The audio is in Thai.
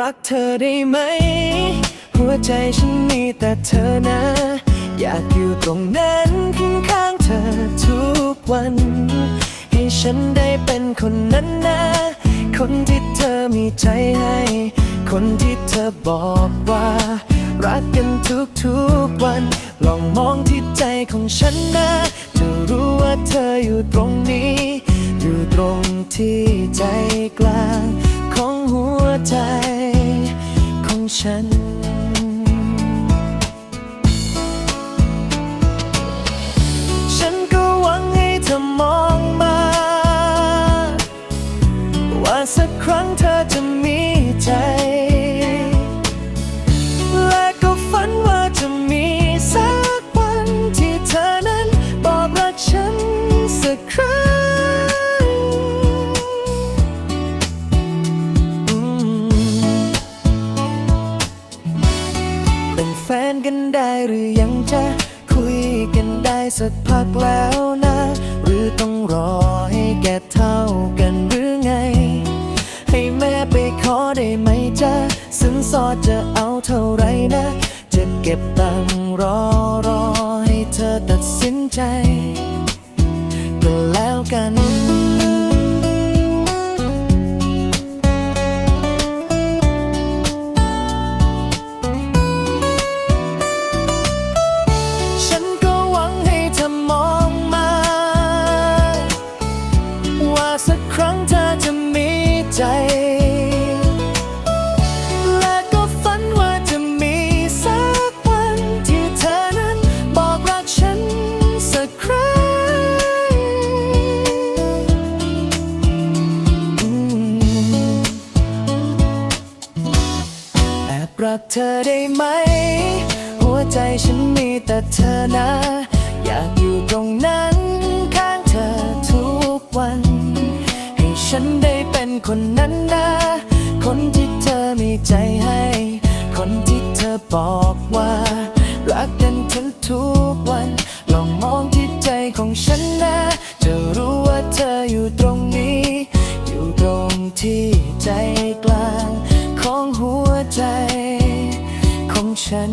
รักเธอได้ไหม หัวใจฉันมีแต่เธอนะ อยากอยู่ตรงนั้นข้างๆเธอทุกวัน ให้ฉันได้เป็นคนนั้นนะ คนที่เธอมีใจให้ คนที่เธอบอกว่า รักกันทุกๆวัน ลองมองที่ใจของฉันนะ จะรู้ว่าเธออยู่ตรงนี้ อยู่ตรงที่ใจกลาง กันได้หรือยังจะคุยกันได้สักพักแล้วนะ หรือต้องรอให้แก่เท่ากันหรือไง ให้แม่ไปขอได้ไหมจ๊ะสินสอดจะเอาเท่าไรนะ จะเก็บตังรอรอให้เธอตัดสินใจก็แล้วกัน ใจ และก็ฝันว่าจะมีสักวันที่เธอนั้นบอกรักฉันสักครั้งแอบรักเธอได้ไหม หัวใจฉันมีแต่เธอนะ อยาก นะ คนที่เธอมีใจให้ คนที่เธอบอกว่า รักกันทั้งทุกวัน ลองมองที่ใจของฉันนะ จะรู้ว่าเธออยู่ตรงนี้ อยู่ตรงที่ใจกลาง ของหัวใจของฉัน